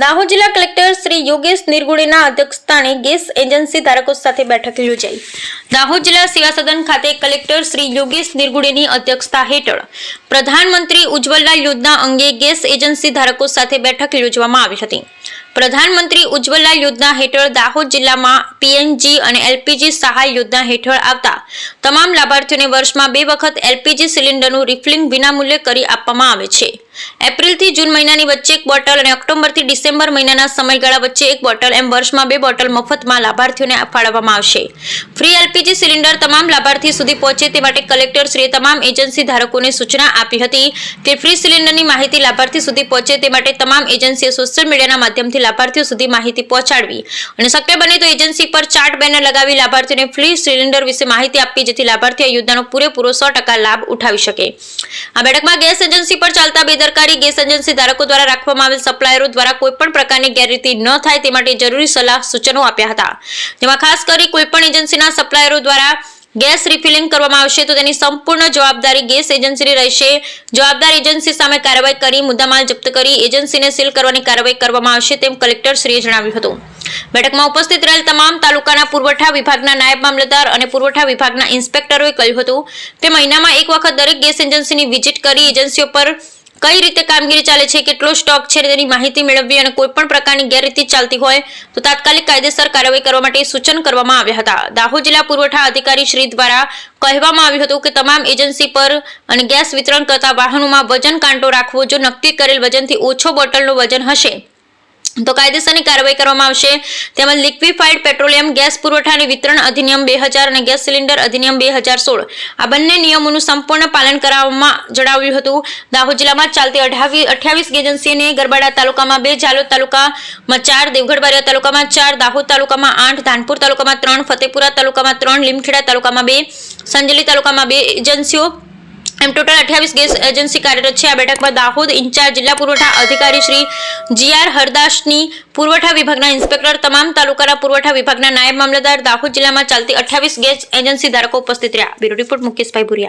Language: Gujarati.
દાહોદ જિલ્લા કલેક્ટર શ્રી યોગેશ નિર્ગુડેના અધ્યક્ષસ્થાને ગેસ એજન્સી ધારકો સાથે બેઠક યોજાઈ. દાહોદ જિલ્લા સેવા સદન ખાતે કલેક્ટર શ્રી યોગેશ નિર્ગુડેની અધ્યક્ષતા હેઠળ પ્રધાનમંત્રી ઉજ્જવલા યોજના અંગે ગેસ એજન્સી ધારકો સાથે બેઠક યોજવામાં આવી હતી. પ્રધાનમંત્રી ઉજ્જવલા યોજના હેઠળ દાહોદ જિલ્લામાં પીએનજી અને એલપીજી સહાય યોજના હેઠળ આવતા તમામ લાભાર્થીઓને વર્ષમાં બે વખત એલપીજી સિલિન્ડરનું રિફિલિંગ વિનામૂલ્યે કરી આપવામાં આવે છે. એપ્રિલથી જૂન મહિનાની વચ્ચે એક બોટલ અને ઓક્ટોબરથી ડિસેમ્બર મહિનાના સમયગાળા વચ્ચે એક બોટલ એમ વર્ષમાં બે બોટલ મફતમાં લાભાર્થીઓને ફાળવવામાં આવશે. ફ્રી એલપીજી સિલિન્ડર તમામ લાભાર્થી સુધી પહોંચે તે માટે કલેક્ટરશ્રીએ તમામ એજન્સી ધારકોને સૂચના આપી હતી કે ફ્રી સિલિન્ડરની માહિતી લાભાર્થી સુધી પહોંચે તે માટે તમામ એજન્સીએ સોશિયલ મીડિયાના માધ્યમથી લાભાર્થીઓ સુધી માહિતી પહોંચાડવી. અને શક્ય બને તો એજન્સી પર ચાર્ટ, બેનર લગાવી લાભાર્થીઓને ફ્રી સિલિન્ડર વિશે માહિતી આપવી, જેથી લાભાર્થી આ યોજનાનો પૂરેપૂરો સો ટકા લાભ ઉઠાવી શકે. આ બેઠકમાં ગેસ એજન્સી પર ચાલતા બેદરકારી ગેસ એજન્સી ધારકો દ્વારા રાખવામાં આવેલ સપ્લાયરો દ્વારા કોઈપણ પ્રકારની ગેરરીતિ ન થાય તે માટે જરૂરી સલાહ સૂચનો આપ્યા હતા. જેમાં ખાસ કરી કોઈપણ એજન્સીના સપ્લાયરો દ્વારા ગેસ રિફિલિંગ કરવામાં આવશે તો તેની સંપૂર્ણ જવાબદારી ગેસ એજન્સીની રહેશે. જવાબદાર એજન્સી સામે કાર્યવાહી કરી, મુદ્દામાલ જપ્ત કરી, એજન્સીને સીલ કરવાની કાર્યવાહી કરવામાં આવશે તેમ કલેક્ટર શ્રીએ જણાવ્યું હતું. બેઠકમાં ઉપસ્થિત રહેલ તમામ તાલુકાના પુરવઠા વિભાગના નાયબ મામલતદાર અને પુરવઠા વિભાગના ઇન્સ્પેક્ટરોએ કહ્યું હતું કે મહિનામાં એક વખત દરેક ગેસ એજન્સીની વિઝિટ કરી એજન્સીઓ પર કઈ રીતે કામગીરી ચાલે છે, કેટલો સ્ટોક છે તેની માહિતી મેળવવી અને કોઈ પણ પ્રકારની ગેરરીતિ ચાલતી હોય, તો તાત્કાલિક કાયદેસર કાર્યવાહી કરવા માટે સૂચન કરવામાં આવ્યા હતા. દાહોદ જિલ્લા પુરવઠા અધિકારી શ્રી દ્વારા કહેવામાં આવ્યું હતું કે તમામ એજન્સી પર અને ગેસ વિતરણ કરતા વાહનોમાં વજન કાંટો રાખવો, જો નક્કી કરેલ વજનથી ઓછો બોટલનું વજન હશે તો કાયદેસરની કાર્યવાહી કરવામાં આવશે. તેમજ લિક્વિફાઈડ પેટ્રોલિયમ ગેસ પુરવઠા અને વિતરણ અધિનિયમ બે હજાર અને ગેસ સિલિન્ડર અધિનિયમ બે હજાર સોળ. આ બંને નિયમોનું સંપૂર્ણ પાલન કરાવવામાં જણાવ્યું હતું. દાહોદ જિલ્લામાં ચાલતી અઠાવી અઠ્યાવીસ એજન્સીને ગરબાડા તાલુકામાં બે જાલોદ તાલુકામાં ચાર, દેવગઢ બારિયા તાલુકામાં ચાર, દાહોદ તાલુકામાં આઠ, ધાનપુર તાલુકામાં ત્રણ, ફતેપુરા તાલુકામાં ત્રણ, લીમખેડા તાલુકામાં બે, સંજલી તાલુકામાં બે એજન્સીઓ એમ ટોટલ અઠ્યાવીસ ગેસ એજન્સી કાર્યરત છે. આ બેઠકમાં દાહોદ ઇન્ચાર્જ જિલ્લા પુરવઠા અધિકારી શ્રી જી આર હરદાસની પુરવઠા વિભાગના ઇન્સ્પેક્ટર, તમામ તાલુકાના પુરવઠા વિભાગના નાયબ મામલતદાર દાહોદ જિલ્લામાં ચાલતી અઠ્યાવીસ ગેસ એજન્સી ધારકો ઉપસ્થિત રહ્યા. Bureau report Mukeshbhai Bhuriya.